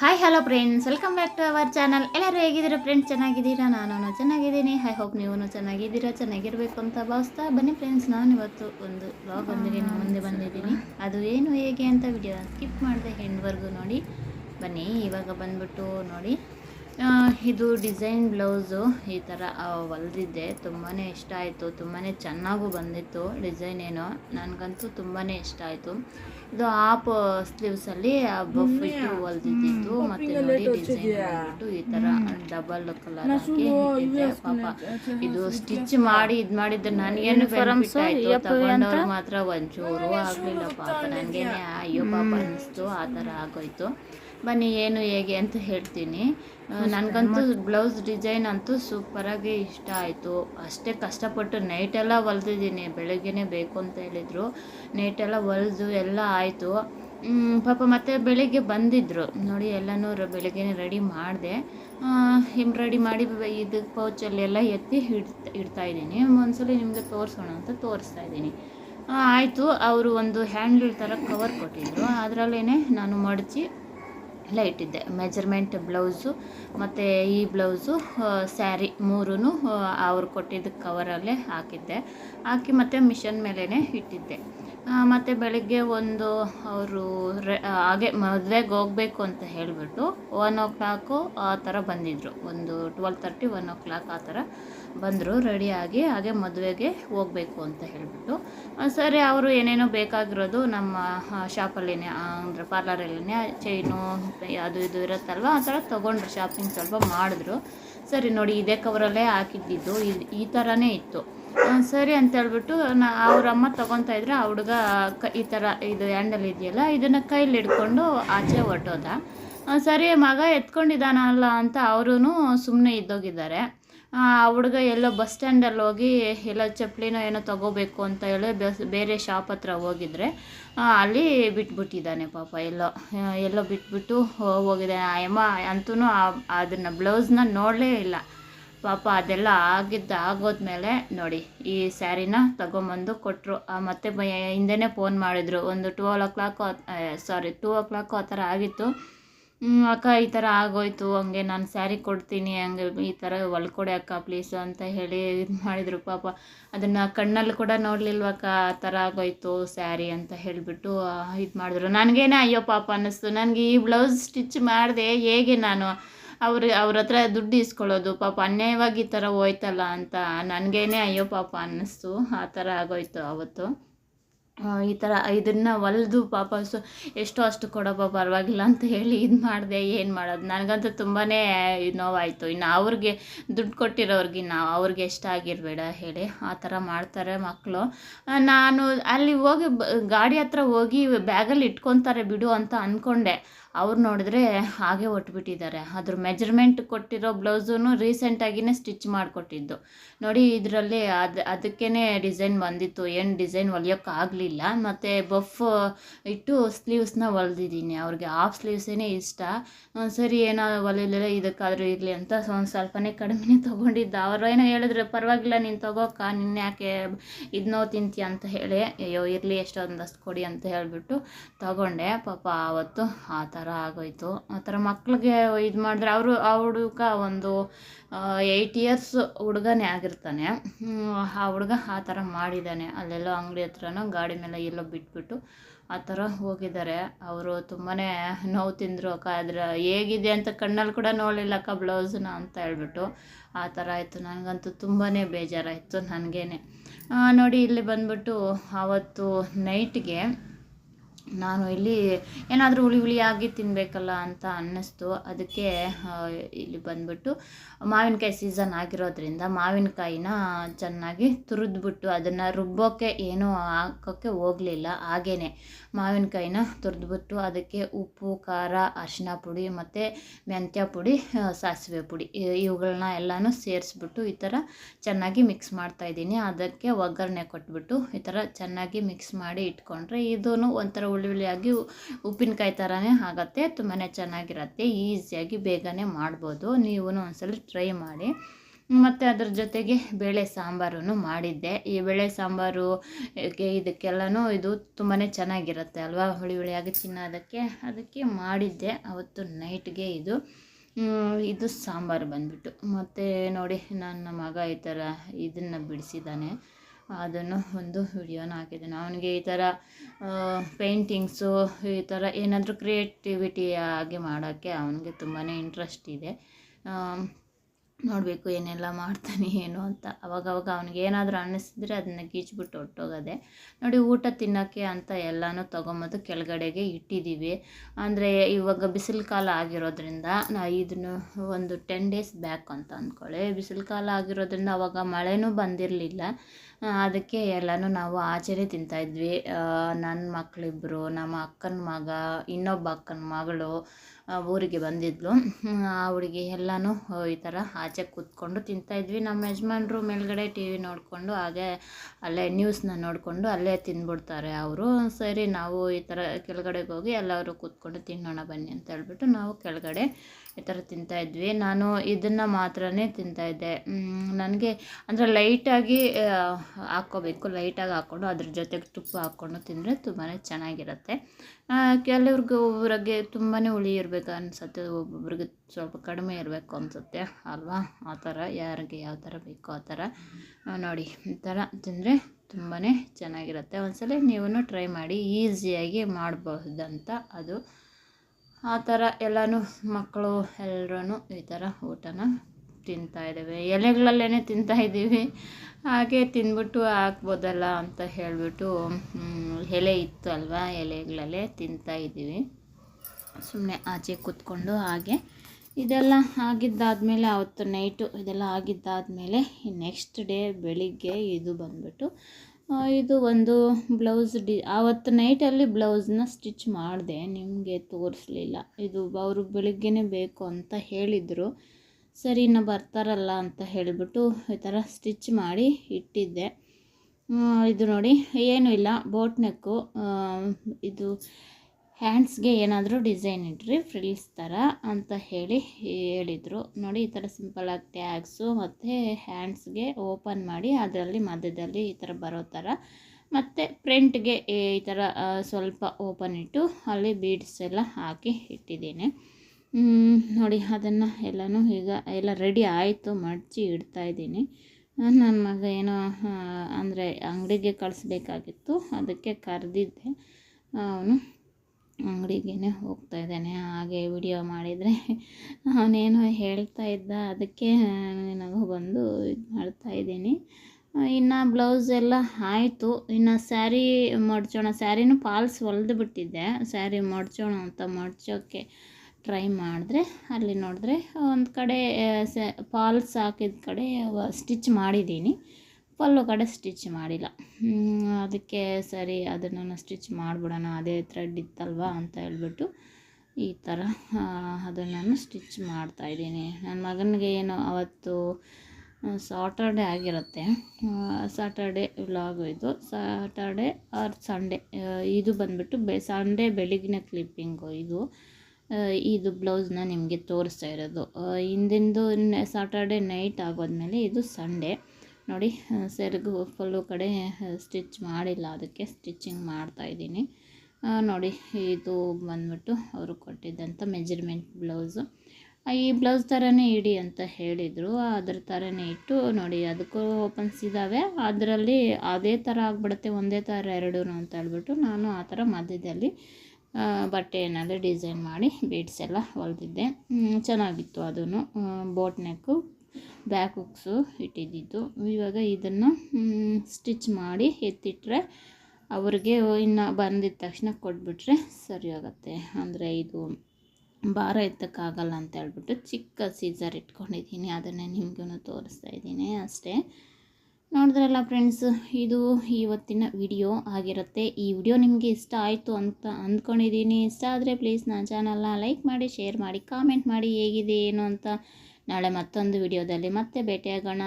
Hi hello friends welcome back to our channel ಎಲ್ಲರೂ ಹೇಗಿದ್ದೀರಾ friends ಚೆನ್ನಾಗಿದ್ದೀರಾ? ನಾನು ಚೆನ್ನಾಗಿದ್ದೀನಿ. ಐ ಹೋಪ್ ನೀವು ಚೆನ್ನಾಗಿದ್ದೀರಾ, ಚೆನ್ನಾಗಿರಬೇಕು ಅಂತ ಭಾವಿಸ್ತಾ ಬನ್ನಿ ಫ್ರೆಂಡ್ಸ್ ನಾನು ಇವತ್ತು ಒಂದು ಬ್ಲಾಗ್ ಒಂದಿಗೆ ಮುಂದೆ ಬಂದಿದ್ದೀನಿ. ಅದು ಏನು, ಹೇಗೆ ಅಂತ ವಿಡಿಯೋ ಸ್ಕಿಪ್ ಮಾಡಿದೆ ಹೆಣ್ವರೆಗೂ ನೋಡಿ. ಬನ್ನಿ, ಇವಾಗ ಬಂದ್ಬಿಟ್ಟು ನೋಡಿ. ಇದು ಡಿಸೈನ್ ಬ್ಲೌಸು ಈ ಥರ ಹೊಲ್ದಿದ್ದೆ. ತುಂಬಾ ಇಷ್ಟ ಆಯಿತು. ತುಂಬಾ ಚೆನ್ನಾಗೂ ಬಂದಿತ್ತು. ಡಿಸೈನ್ ಏನೋ. ನನಗಂತೂ ತುಂಬಾ ಇಷ್ಟ ಆಯಿತು. ಇದು ಆಪ್ ಸ್ಲೀವ್ಸಲ್ಲಿ ಅಲ್ಲಿ ಇಟ್ಟು ಹೊಲ್ದಿದ್ದು ಮತ್ತೆ ನೋಡಿ ಡಿಸೈನ್ ಬಂದ್ಬಿಟ್ಟು ಈ ತರ ಡಬಲ್ ಕಲರ್ ಹಾಕಿ ಪಾಪ. ಇದು ಸ್ಟಿಚ್ ಮಾಡಿ ಇದು ಮಾಡಿದ್ರೆ ನನಗೇನು ಬೆನಿಫಿಟ್ ಆಯಿತು? ತಗೊಂಡವ್ರು ಮಾತ್ರ ಒಂಚೂರು ಆಗ್ಲಿಲ್ಲ ಪಾಪ ನನಗೇನೆ ಅಯ್ಯೋ ಪಾಪ ಅನ್ನಿಸ್ತು ಆ ಥರ ಆಗೋಯ್ತು. ಬನ್ನಿ ಏನು ಹೇಗೆ ಅಂತ ಹೇಳ್ತೀನಿ. ನನಗಂತೂ ಬ್ಲೌಸ್ ಡಿಸೈನ್ ಅಂತೂ ಸೂಪರಾಗಿ ಇಷ್ಟ ಆಯಿತು. ಅಷ್ಟೇ ಕಷ್ಟಪಟ್ಟು ನೈಟೆಲ್ಲ ಹೊಲ್ದಿದ್ದೀನಿ ಬೆಳಗ್ಗೆನೇ ಬೇಕು ಅಂತ ಹೇಳಿದರು. ನೈಟೆಲ್ಲ ಹೊಲ್ದು ಎಲ್ಲ ಆಯಿತು. ಪಾಪ ಮತ್ತೆ ಬೆಳಿಗ್ಗೆ ಬಂದಿದ್ದರು ನೋಡಿ ಎಲ್ಲನೂ ರ- ಬೆಳಗ್ಗೆನೇ ರೆಡಿ ಮಾಡಿದೆ. ರೆಡಿ ಮಾಡಿ ಇದು ಪೌಚಲ್ಲಿ ಎಲ್ಲ ಎತ್ತಿ ಹಿಡ್ತಾ ಇಡ್ತಾ ಇದ್ದೀನಿ. ಒಂದ್ಸಲ ನಿಮಗೆ ತೋರಿಸೋಣ ಅಂತ ತೋರಿಸ್ತಾ ಇದ್ದೀನಿ. ಆಯಿತು. ಅವರು ಒಂದು ಹ್ಯಾಂಡಲ್ ಥರ ಕವರ್ ಕೊಟ್ಟಿದ್ದರು ಅದರಲ್ಲೇ ನಾನು ಮಡಚಿ ಎಲ್ಲ ಇಟ್ಟಿದ್ದೆ. ಮೆಜರ್ಮೆಂಟ್ ಬ್ಲೌಸು ಮತ್ತು ಈ ಬ್ಲೌಸು ಸ್ಯಾರಿ ಮೂರೂ ಅವ್ರು ಕೊಟ್ಟಿದ್ದ ಕವರಲ್ಲೇ ಹಾಕಿದ್ದೆ. ಹಾಕಿ ಮತ್ತು ಮಿಷನ್ ಮೇಲೇ ಇಟ್ಟಿದ್ದೆ. ಮತ್ತು ಬೆಳಿಗ್ಗೆ ಒಂದು ಅವರು ಹಾಗೆ ಮದುವೆಗೆ ಹೋಗಬೇಕು ಅಂತ ಹೇಳಿಬಿಟ್ಟು ಒನ್ ಓ ಕ್ಲಾಕು ಆ ಥರ ಬಂದಿದ್ದರು ಒಂದು twelve thirty one o'clock ಆ ಥರ ಬಂದರು. ರೆಡಿಯಾಗಿ ಹಾಗೆ ಮದುವೆಗೆ ಹೋಗಬೇಕು ಅಂತ ಹೇಳಿಬಿಟ್ಟು. ಸರಿ, ಅವರು ಏನೇನೋ ಬೇಕಾಗಿರೋದು ನಮ್ಮ ಶಾಪಲ್ಲಿನೇ ಅಂದರೆ ಪಾರ್ಲರಲ್ಲೇ ಚೈನು ಅದು ಇದು ಇರುತ್ತಲ್ವ, ಆ ಥರ ತೊಗೊಂಡ್ರು. ಶಾಪಿಂಗ್ ಸ್ವಲ್ಪ ಮಾಡಿದ್ರು. ಸರಿ, ನೋಡಿ, ಇದೇ ಕವರಲ್ಲೇ ಹಾಕಿದ್ದಿದ್ದು. ಈ ಥರನೇ ಇತ್ತು. ಸರಿ ಅಂತ ಹೇಳ್ಬಿಟ್ಟು ನಾ ಅವ್ರ ಅಮ್ಮ ತೊಗೊತಾ ಇದ್ರೆ ಆ ಹುಡುಗ ಈ ಥರ ಇದು ಹ್ಯಾಂಡಲ್ ಇದೆಯಲ್ಲ, ಇದನ್ನು ಕೈಲಿ ಹಿಡ್ಕೊಂಡು ಆಚೆ ಹೊರಟೋದ. ಸರಿ, ಮಗ ಎತ್ಕೊಂಡಿದ್ದಾನಲ್ಲ ಅಂತ ಅವರೂ ಸುಮ್ಮನೆ ಇದ್ದೋಗಿದ್ದಾರೆ. ಆ ಹುಡುಗ ಎಲ್ಲೋ ಬಸ್ ಸ್ಟ್ಯಾಂಡಲ್ಲಿ ಹೋಗಿ ಎಲ್ಲೋ ಚಪ್ಪಲಿನೋ ಏನೋ ತಗೋಬೇಕು ಅಂತ ಹೇಳಿ ಬಸ್ ಬೇರೆ ಶಾಪ್ ಹತ್ರ ಹೋಗಿದ್ರೆ ಅಲ್ಲಿ ಬಿಟ್ಬಿಟ್ಟಿದ್ದಾನೆ ಪಾಪ, ಎಲ್ಲೋ ಎಲ್ಲೋ ಬಿಟ್ಬಿಟ್ಟು ಹೋಗಿದ್ದಾನೆ. ಆ ಯಮ್ಮ ಅಂತೂ ಅದನ್ನು ಬ್ಲೌಸ್ನ ನೋಡಲೇ ಇಲ್ಲ. ಪಾಪ ಅದೆಲ್ಲ ಆಗಿದ್ದು, ಆಗೋದ್ಮೇಲೆ ನೋಡಿ, ಈ ಸ್ಯಾರಿನ ತಗೊಂಬಂದು ಕೊಟ್ಟರು ಮತ್ತೆ ಹಿಂದೆನೇ ಫೋನ್ ಮಾಡಿದರು. ಒಂದು ಟೂ ಓ ಕ್ಲಾಕು ಸಾರಿ ಟೂ ಓ ಕ್ಲಾಕು ಆ ಥರ ಆಗಿತ್ತು. ಅಕ್ಕ, ಈ ಥರ ಆಗೋಯ್ತು, ಹಂಗೆ ನಾನು ಸ್ಯಾರಿ ಕೊಡ್ತೀನಿ, ಹಂಗೆ ಈ ಥರ ಹೊಲ್ಕೊಡಿ ಅಕ್ಕ ಪ್ಲೀಸ್ ಅಂತ ಹೇಳಿ ಇದು ಮಾಡಿದರು ಪಾಪ. ಅದನ್ನು ಕಣ್ಣಲ್ಲಿ ಕೂಡ ನೋಡಲಿಲ್ವಕ್ಕ ಆ ಥರ ಆಗೋಯ್ತು ಸ್ಯಾರಿ ಅಂತ ಹೇಳಿಬಿಟ್ಟು ಇದು ಮಾಡಿದ್ರು. ನನಗೇನೇ ಅಯ್ಯೋ ಪಾಪ ಅನ್ನಿಸ್ತು. ನನಗೆ ಈ ಬ್ಲೌಸ್ ಸ್ಟಿಚ್ ಮಾಡಿದೆ ಹೇಗೆ ನಾನು? ಅವ್ರ ಅವ್ರ ಹತ್ರ ದುಡ್ಡು ಇಸ್ಕೊಳ್ಳೋದು ಪಾಪ ಅನ್ಯಾಯವಾಗಿ ಈ ಥರ ಹೋಯ್ತಲ್ಲ ಅಂತ ನನಗೇನೆ ಅಯ್ಯೋ ಪಾಪ ಅನ್ನಿಸ್ತು. ಆ ಥರ ಆಗೋಯ್ತು ಅವತ್ತು. ಆ, ಈ ಥರ ಇದನ್ನು ಹೊಲ್ದು ಪಾಪ ಸೊ ಎಷ್ಟೋ ಅಷ್ಟು ಕೊಡಪ್ಪ, ಪರವಾಗಿಲ್ಲ ಅಂತ ಹೇಳಿ ಇದು ಮಾಡಿದೆ, ಏನು ಮಾಡೋದು? ನನಗಂತೂ ತುಂಬಾ ನೋವಾಯಿತು. ಇನ್ನು ಅವ್ರಿಗೆ ದುಡ್ಡು ಕೊಟ್ಟಿರೋರಿಗೆ ನಾವು ಅವ್ರಿಗೆ ಎಷ್ಟಾಗಿರಬೇಡ ಹೇಳಿ ಆ ಥರ ಮಾಡ್ತಾರೆ ಮಕ್ಕಳು ನಾನು ಅಲ್ಲಿ ಹೋಗಿ ಗಾಡಿ ಹತ್ರ ಹೋಗಿ ಬ್ಯಾಗಲ್ಲಿ ಇಟ್ಕೊತಾರೆ ಬಿಡು ಅಂತ ಅಂದ್ಕೊಂಡೆ ಅವ್ರು ನೋಡಿದ್ರೆ ಹಾಗೆ ಒಟ್ಬಿಟ್ಟಿದ್ದಾರೆ. ಅದ್ರ ಮೆಜರ್ಮೆಂಟ್ ಕೊಟ್ಟಿರೋ ಬ್ಲೌಸೂ ರೀಸೆಂಟಾಗಿಯೇ ಸ್ಟಿಚ್ ಮಾಡಿಕೊಟ್ಟಿದ್ದು. ನೋಡಿ ಇದರಲ್ಲಿ ಅದು ಅದಕ್ಕೇ ಡಿಸೈನ್ ಬಂದಿತ್ತು. ಏನು ಡಿಸೈನ್ ಹೊಲಿಯೋಕ್ಕಾಗಲಿಲ್ಲ ಮತ್ತು ಬಫ್ ಇಟ್ಟು ಸ್ಲೀವ್ಸ್ನ ಹೊಲ್ದಿದ್ದೀನಿ. ಅವ್ರಿಗೆ ಹಾಫ್ ಸ್ಲೀವ್ಸೇ ಇಷ್ಟ ಸರಿ, ಏನೋ ಹೊಲಿಲಿಲ್ಲ ಇದಕ್ಕಾದರೂ ಇರಲಿ ಅಂತ ಒಂದು ಸ್ವಲ್ಪನೇ ಕಡಿಮೆನೇ ತೊಗೊಂಡಿದ್ದ. ಅವರು ಏನೋ ಹೇಳಿದ್ರು, ಪರವಾಗಿಲ್ಲ, ನೀನು ತೊಗೋಕ, ನಿನ್ನ ಯಾಕೆ ಇದನ್ನೋ ತಿಂತೀಯ ಅಂತ ಹೇಳಿ, ಅಯ್ಯೋ, ಇರಲಿ, ಎಷ್ಟೊಂದಷ್ಟು ಕೊಡಿ ಅಂತ ಹೇಳಿಬಿಟ್ಟು ತಗೊಂಡೆ. ಪಾಪ ಆವತ್ತು ಆ ಥರ ಆಗೋಯ್ತು. ಆ ಥರ ಮಕ್ಳಿಗೆ ಇದು ಮಾಡಿದ್ರೆ ಅವರು ಹುಡುಗ ಒಂದು ಏಯ್ಟ್ ಇಯರ್ಸ್ ಹುಡುಗನೇ ಆಗಿರ್ತಾನೆ. ಆ ಹುಡುಗ ಆ ಥರ ಮಾಡಿದ್ದಾನೆ ಅಲ್ಲೆಲ್ಲೋ ಅಂಗಡಿ ಹತ್ರನೋ ಗಾಡಿ ಮೇಲೆ ಎಲ್ಲೋ ಬಿಟ್ಬಿಟ್ಟು ಆ ಥರ ಹೋಗಿದ್ದಾರೆ. ಅವರು ತುಂಬಾ ನೋವು ತಿಂದರು ಅಕ್ಕ. ಅದ್ರ ಹೇಗಿದೆ ಅಂತ ಕಣ್ಣಲ್ಲಿ ಕೂಡ ನೋಡಲಿಲ್ಲ ಅಕ್ಕ ಬ್ಲೌಸ್ನ ಅಂತ ಹೇಳ್ಬಿಟ್ಟು. ಆ ಥರ ಆಯಿತು. ನನಗಂತೂ ತುಂಬಾ ಬೇಜಾರಾಯಿತು. ನನಗೇನೆ. ನೋಡಿ ಇಲ್ಲಿ ಬಂದ್ಬಿಟ್ಟು ಆವತ್ತು ನೈಟ್ಗೆ ನಾನು ಇಲ್ಲಿ ಏನಾದರೂ ಹುಳಿ ಹುಳಿಯಾಗಿ ತಿನ್ನಬೇಕಲ್ಲ ಅಂತ ಅನ್ನಿಸ್ತು. ಅದಕ್ಕೆ ಇಲ್ಲಿ ಬಂದ್ಬಿಟ್ಟು ಮಾವಿನಕಾಯಿ ಸೀಸನ್ ಆಗಿರೋದ್ರಿಂದ ಮಾವಿನಕಾಯಿನ ಚೆನ್ನಾಗಿ ತುರಿದ್ಬಿಟ್ಟು ಅದನ್ನು ರುಬ್ಬೋಕ್ಕೆ ಏನೂ ಹಾಕೋಕ್ಕೆ ಹೋಗಲಿಲ್ಲ. ಹಾಗೇ ಮಾವಿನಕಾಯಿನ ತುರಿದ್ಬಿಟ್ಟು ಅದಕ್ಕೆ ಉಪ್ಪು, ಖಾರ ಅರಿಶಿನ ಪುಡಿ ಮತ್ತು ಮೆಂತ್ಯ ಪುಡಿ ಸಾಸಿವೆ ಪುಡಿ ಇವುಗಳನ್ನ ಎಲ್ಲನೂ ಸೇರಿಸ್ಬಿಟ್ಟು ಈ ಥರ ಚೆನ್ನಾಗಿ ಮಿಕ್ಸ್ ಮಾಡ್ತಾಯಿದ್ದೀನಿ ಅದಕ್ಕೆ ಒಗ್ಗರಣೆ ಕೊಟ್ಬಿಟ್ಟು ಈ ಥರ ಚೆನ್ನಾಗಿ ಮಿಕ್ಸ್ ಮಾಡಿ ಇಟ್ಕೊಂಡ್ರೆ ಇದೂ ಒಂಥರ ಹುಳಿ ಹುಳಿಯಾಗಿ ಉ- ಉಪ್ಪಿನಕಾಯಿ ಥರನೇ ಆಗುತ್ತೆ ತುಂಬಾ ಚೆನ್ನಾಗಿರತ್ತೆ, ಈಸಿಯಾಗಿ ಬೇಗನೆ ಮಾಡ್ಬೋದು. ನೀವು ಒಂದ್ಸಲ ಟ್ರೈ ಮಾಡಿ. ಮತ್ತು ಅದ್ರ ಜೊತೆಗೆ ಬೇಳೆ ಸಾಂಬಾರು ಮಾಡಿದ್ದೆ. ಈ ಬೇಳೆ ಸಾಂಬಾರು ಇದಕ್ಕೆಲ್ಲನೂ ಇದು ತುಂಬಾ ಚೆನ್ನಾಗಿರುತ್ತೆ ಅಲ್ವಾ? ಹುಳಿ ಹುಳಿಯಾಗಿ ತಿನ್ನೋದಕ್ಕೆ ಅದಕ್ಕೆ ಮಾಡಿದ್ದೆ. ಅವತ್ತು ನೈಟ್ಗೆ ಇದು. ಇದು ಸಾಂಬಾರು ಬಂದ್ಬಿಟ್ಟು. ಮತ್ತು ನೋಡಿ, ನನ್ನ ಮಗ ಈ ಥರ ಇದನ್ನು ಬಿಡಿಸಿದ್ದಾನೆ. ಅದನ್ನು ಒಂದು ವಿಡಿಯೋನ ಹಾಕಿದ್ದೀನಿ. ಅವನಿಗೆ ಈ ಥರ ಪೇಂಟಿಂಗ್ಸು ಈ ಥರ ಏನಾದರೂ ಕ್ರಿಯೇಟಿವಿಟಿ ಆಗಿ ಮಾಡೋಕ್ಕೆ ಅವನಿಗೆ ತುಂಬಾ ಇಂಟ್ರೆಸ್ಟ್ ಇದೆ. ನೋಡಬೇಕು ಏನೆಲ್ಲ ಮಾಡ್ತಾನೆ, ಏನು ಅಂತ. ಅವಾಗವಾಗ ಅವ್ನಿಗೆ ಏನಾದರೂ ಅನ್ನಿಸಿದ್ರೆ ಅದನ್ನ ಗೀಚ್ಬಿಟ್ಟು ಹೊಟ್ಟೋಗೋದೆ ನೋಡಿ ಊಟ ತಿನ್ನೋಕ್ಕೆ ಅಂತ ಎಲ್ಲನೂ ತೊಗೊಂಬಂದು ಕೆಳಗಡೆಗೆ ಇಟ್ಟಿದ್ದೀವಿ. ಅಂದರೆ ಇವಾಗ ಬಿಸಿಲು ಕಾಲ ಆಗಿರೋದ್ರಿಂದ ನಾ ಇದನ್ನು ಒಂದು ಟೆನ್ ಡೇಸ್ ಬ್ಯಾಕ್ ಅಂತ ಅಂದ್ಕೊಳ್ಳಿ. ಬಿಸಿಲು ಕಾಲ ಆಗಿರೋದ್ರಿಂದ ಅವಾಗ ಮಳೆನೂ ಬಂದಿರಲಿಲ್ಲ. ಅದಕ್ಕೆ ಎಲ್ಲನೂ ನಾವು ಆಚೆನೇ ತಿಂತಾಯಿದ್ವಿ ನನ್ನ ಮಕ್ಕಳಿಬ್ಬರು ನಮ್ಮ ಅಕ್ಕನ ಮಗ, ಇನ್ನೊಬ್ಬ ಅಕ್ಕನ ಮಗಳು ಊರಿಗೆ ಬಂದಿದ್ಲು. ಆ, ಹುಡುಗಿ ಎಲ್ಲನೂ ಈ ಥರ ಆಚೆ ಕೂತ್ಕೊಂಡು ತಿಂತಾಯಿದ್ವಿ ನಮ್ಮ ಯಜಮಾನ್ರು ಮೇಲ್ಗಡೆ ಟಿ ವಿ ನೋಡಿಕೊಂಡು, ಹಾಗೆ ಅಲ್ಲೇ ನ್ಯೂಸ್ನ ನೋಡಿಕೊಂಡು ಅಲ್ಲೇ ತಿಂದ್ಬಿಡ್ತಾರೆ ಅವರು. ಸರಿ, ನಾವು ಈ ಥರ ಕೆಳಗಡೆಗೆ ಹೋಗಿ ಎಲ್ಲರೂ ಕೂತ್ಕೊಂಡು ತಿನ್ನೋಣ ಬನ್ನಿ ಅಂತ ಹೇಳ್ಬಿಟ್ಟು ನಾವು ಕೆಳಗಡೆ ಈ ಥರ ತಿಂತಾಯಿದ್ವಿ ನಾನು ಇದನ್ನು ಮಾತ್ರನೇ ತಿಂತಾಯಿದ್ದೆ ನನಗೆ ಅಂದರೆ ಲೈಟಾಗಿ ಹಾಕ್ಕೋಬೇಕು, ಲೈಟಾಗಿ ಹಾಕ್ಕೊಂಡು ಅದ್ರ ಜೊತೆಗೆ ತುಪ್ಪ ಹಾಕ್ಕೊಂಡು ತಿಂದರೆ ತುಂಬಾ ಚೆನ್ನಾಗಿರುತ್ತೆ. ಕೆಲವ್ರಿಗೆ ಒಬ್ಬರಿಗೆ ತುಂಬಾ ಹುಳಿ ಇರಬೇಕು ಅನಿಸುತ್ತೆ, ಒಬ್ಬೊಬ್ರಿಗೆ ಸ್ವಲ್ಪ ಕಡಿಮೆ ಇರಬೇಕು ಅನಿಸುತ್ತೆ, ಅಲ್ವಾ? ಆ ಥರ ಯಾರಿಗೆ ಯಾವ ಥರ ಬೇಕೋ ಆ ಥರ. ನೋಡಿ, ಈ ಥರ ತಿಂದರೆ ತುಂಬಾ ಚೆನ್ನಾಗಿರುತ್ತೆ. ಒಂದ್ಸಲ ನೀವು ಟ್ರೈ ಮಾಡಿ, ಈಸಿಯಾಗಿ ಮಾಡಬಹುದಂತ ಅದು. ಆ ಥರ ಎಲ್ಲನೂ ಮಕ್ಕಳು ಎಲ್ಲರೂ ಈ ಥರ ಊಟನ ತಿಂತಾ ಇದ್ದೇವೆ. ಎಲೆಗಳಲ್ಲೇ ತಿಂತಾ ಇದ್ದೀವಿ. ಹಾಗೆ ತಿಂದ್ಬಿಟ್ಟು ಹಾಕ್ಬೋದಲ್ಲ ಅಂತ ಹೇಳಿಬಿಟ್ಟು ಎಲೆ ಇತ್ತು ಅಲ್ವಾ, ಎಲೆಗಳಲ್ಲೇ ತಿಂತಾ ಇದ್ದೀವಿ. ಸುಮ್ಮನೆ ಆಚೆ ಕೂತ್ಕೊಂಡು ಹಾಗೆ ಇದೆಲ್ಲ ಆಗಿದ್ದಾದಮೇಲೆ ಅವತ್ತು ನೈಟು ಇದೆಲ್ಲ ಆಗಿದ್ದಾದಮೇಲೆ ನೆಕ್ಸ್ಟ್ ಡೇ ಬೆಳಿಗ್ಗೆ ಇದು ಬಂದ್ಬಿಟ್ಟು ಇದು ಒಂದು ಬ್ಲೌಸ್ ಡಿ ಆವತ್ತು ನೈಟಲ್ಲಿ ಬ್ಲೌಸ್ನ ಸ್ಟಿಚ್ ಮಾಡಿದೆ. ನಿಮಗೆ ತೋರಿಸ್ಲಿಲ್ಲ. ಇದು ಅವರು ಬೆಳಿಗ್ಗೆನೇ ಬೇಕು ಅಂತ ಹೇಳಿದರು. ಸರಿ, ಇನ್ನು ಬರ್ತಾರಲ್ಲ ಅಂತ ಹೇಳಿಬಿಟ್ಟು ಈ ಥರ ಸ್ಟಿಚ್ ಮಾಡಿ ಇಟ್ಟಿದ್ದೆ. ಇದು ನೋಡಿ, ಏನೂ ಇಲ್ಲ, ಬೋಟ್ ನೆಕ್ಕು ಇದು ಹ್ಯಾಂಡ್ಸ್ಗೆ ಏನಾದರೂ ಡಿಸೈನ್ ಇಡ್ರಿ ಫ್ರಿಲ್ಸ್ ಥರ ಅಂತ ಹೇಳಿ ಹೇಳಿದರು. ನೋಡಿ, ಈ ಥರ ಸಿಂಪಲಾಗಿ ಟ್ಯಾಗ್ಸು ಮತ್ತು ಹ್ಯಾಂಡ್ಸ್ಗೆ ಓಪನ್ ಮಾಡಿ ಅದರಲ್ಲಿ ಮಧ್ಯದಲ್ಲಿ ಈ ಥರ ಬರೋ ಥರ. ಮತ್ತು ಪ್ರಿಂಟ್ಗೆ ಈ ಥರ ಸ್ವಲ್ಪ ಓಪನ್ ಇಟ್ಟು ಅಲ್ಲಿ ಬೀಡ್ಸ್ ಎಲ್ಲ ಹಾಕಿ ಇಟ್ಟಿದ್ದೀನಿ. ನೋಡಿ, ಅದನ್ನು ಎಲ್ಲನೂ ಈಗ ಎಲ್ಲ ರೆಡಿ ಆಯಿತು, ಮಡಚಿ ಇಡ್ತಾ ಇದ್ದೀನಿ. ನನ್ನ ಮಗ ಏನೋ ಅಂದರೆ ಅಂಗಡಿಗೆ ಕಳಿಸ್ಬೇಕಾಗಿತ್ತು, ಅದಕ್ಕೆ ಕರೆದಿದ್ದೆ. ಅವನು ಅಂಗಡಿಗೇ ಹೋಗ್ತಾ ಇದ್ದಾನೆ, ಹಾಗೆ ವಿಡಿಯೋ ಮಾಡಿದರೆ. ಅವನೇನೋ ಹೇಳ್ತಾ ಇದ್ದ, ಅದಕ್ಕೆ ನನಗೂ ಬಂದು ಇದು ಮಾಡ್ತಾ ಇದ್ದೀನಿ. ಇನ್ನು ಬ್ಲೌಸ್ ಎಲ್ಲ ಆಯಿತು, ಇನ್ನು ಸ್ಯಾರಿ ಮಡ್ಚೋಣ ಸ್ಯಾರಿನೂ ಪಾಲ್ಸ್ ಹೊಲ್ದು ಬಿಟ್ಟಿದ್ದೆ ಸ್ಯಾರಿ ಮಡ್ಚೋಣ ಅಂತ ಮಡ್ಚೋಕ್ಕೆ ಟ್ರೈ ಮಾಡಿದ್ರೆ, ಅಲ್ಲಿ ನೋಡಿದ್ರೆ, ಒಂದು ಕಡೆ ಸ ಹಾಕಿದ ಕಡೆ ಸ್ಟಿಚ್ ಮಾಡಿದ್ದೀನಿ. ಪಲ್ಲು ಕಡೆ ಸ್ಟಿಚ್ ಮಾಡಿಲ್ಲ. ಅದಕ್ಕೆ ಸರಿ, ಅದನ್ನು ಸ್ಟಿಚ್ ಮಾಡಿಬಿಡೋಣ, ಅದೇ ಥ್ರೆಡ್ ಇತ್ತಲ್ವಾ ಅಂತ ಹೇಳ್ಬಿಟ್ಟು, ಈ ಥರ ಅದನ್ನು ಸ್ಟಿಚ್ ಮಾಡ್ತಾಯಿದ್ದೀನಿ ನನ್ನ ಮಗನಿಗೆ ಏನು, ಅವತ್ತು ಸಾಟರ್ಡೇ ಆಗಿರುತ್ತೆ. ಸಾಟರ್ಡೆ ವ್ಲಾಗ್ ಇದು. ಸಾಟರ್ಡೆ ಆರ್ ಸಂಡೇ ಇದು ಬಂದ್ಬಿಟ್ಟು ಬೆ ಸಂಡೇ ಬೆಳಗಿನ ಕ್ಲಿಪ್ಪಿಂಗು ಇದು. ಇದು ಬ್ಲೌಸ್ನ ನಿಮಗೆ ತೋರಿಸ್ತಾ ಇರೋದು. ಹಿಂದಿಂದು ಸಾಟರ್ಡೆ ನೈಟ್ ಆಗೋದ್ಮೇಲೆ ಇದು ಸಂಡೇ ನೋಡಿ ಸೆರಗು ಫುಲ್ಲು ಕಡೆ ಸ್ಟಿಚ್ ಮಾಡಿಲ್ಲ. ಅದಕ್ಕೆ ಸ್ಟಿಚಿಂಗ್ ಮಾಡ್ತಾಯಿದ್ದೀನಿ ನೋಡಿ, ಇದು ಬಂದ್ಬಿಟ್ಟು ಅವರು ಕೊಟ್ಟಿದ್ದಂಥ ಮೆಜರ್ಮೆಂಟ್ ಬ್ಲೌಸು. ಈ ಬ್ಲೌಸ್ ಥರನೇ ಇಡಿ ಅಂತ ಹೇಳಿದರು. ಅದ್ರ ಥರನೇ ಇಟ್ಟು, ನೋಡಿ, ಅದಕ್ಕೂ ಓಪನ್ಸ್ ಇದ್ದಾವೆ ಅದರಲ್ಲಿ ಅದೇ ಥರ ಆಗಿಬಿಡುತ್ತೆ, ಒಂದೇ ಥರ ಎರಡೂ ಅಂತ ಹೇಳ್ಬಿಟ್ಟು ನಾನು ಆ ಥರ ಮಧ್ಯದಲ್ಲಿ ಆ, ಏನಾದರೂ ಡಿಸೈನ್ ಮಾಡಿ ಬೀಡ್ಸ್ ಎಲ್ಲ ಹೊಲ್ದಿದ್ದೆ. ಚೆನ್ನಾಗಿತ್ತು ಅದನ್ನು ಬೋಟ್ ನೆಕ್ಕು ಬ್ಯಾಕ್ ಹುಕ್ಸು ಇಟ್ಟಿದ್ದಿದ್ದು. ಇವಾಗ ಇದನ್ನು ಸ್ಟಿಚ್ ಮಾಡಿ ಎತ್ತಿಟ್ರೆ ಅವ್ರಿಗೆ ಇನ್ನು ಬಂದಿದ್ದ ತಕ್ಷಣ ಕೊಟ್ಬಿಟ್ರೆ ಸರಿ ಹೋಗುತ್ತೆ ಅಂದರೆ ಇದು ಭಾರ ಎತ್ತಕ್ಕಾಗಲ್ಲ ಅಂತ ಹೇಳ್ಬಿಟ್ಟು ಚಿಕ್ಕ ಸೀಸರ್ ಇಟ್ಕೊಂಡಿದ್ದೀನಿ. ಅದನ್ನೇ ನಿಮಗೂ ತೋರಿಸ್ತಾ ಇದ್ದೀನಿ ಅಷ್ಟೇ. ನೋಡಿದ್ರಲ್ಲ ಫ್ರೆಂಡ್ಸ್ ಇದು ಇವತ್ತಿನ ವಿಡಿಯೋ ಆಗಿರುತ್ತೆ. ಈ ವಿಡಿಯೋ ನಿಮಗೆ ಇಷ್ಟ ಆಯಿತು ಅಂತ ಅಂದ್ಕೊಂಡಿದ್ದೀನಿ. ಇಷ್ಟ ಆದರೆ ಪ್ಲೀಸ್ ನನ್ನ ಚಾನಲ್ನ ಲೈಕ್ ಮಾಡಿ ಶೇರ್ ಮಾಡಿ ಕಾಮೆಂಟ್ ಮಾಡಿ ಹೇಗಿದೆ, ಏನು ಅಂತ ನಾಳೆ ಮತ್ತೊಂದು ವಿಡಿಯೋದಲ್ಲಿ ಮತ್ತೆ ಭೇಟಿಯಾಗೋಣ.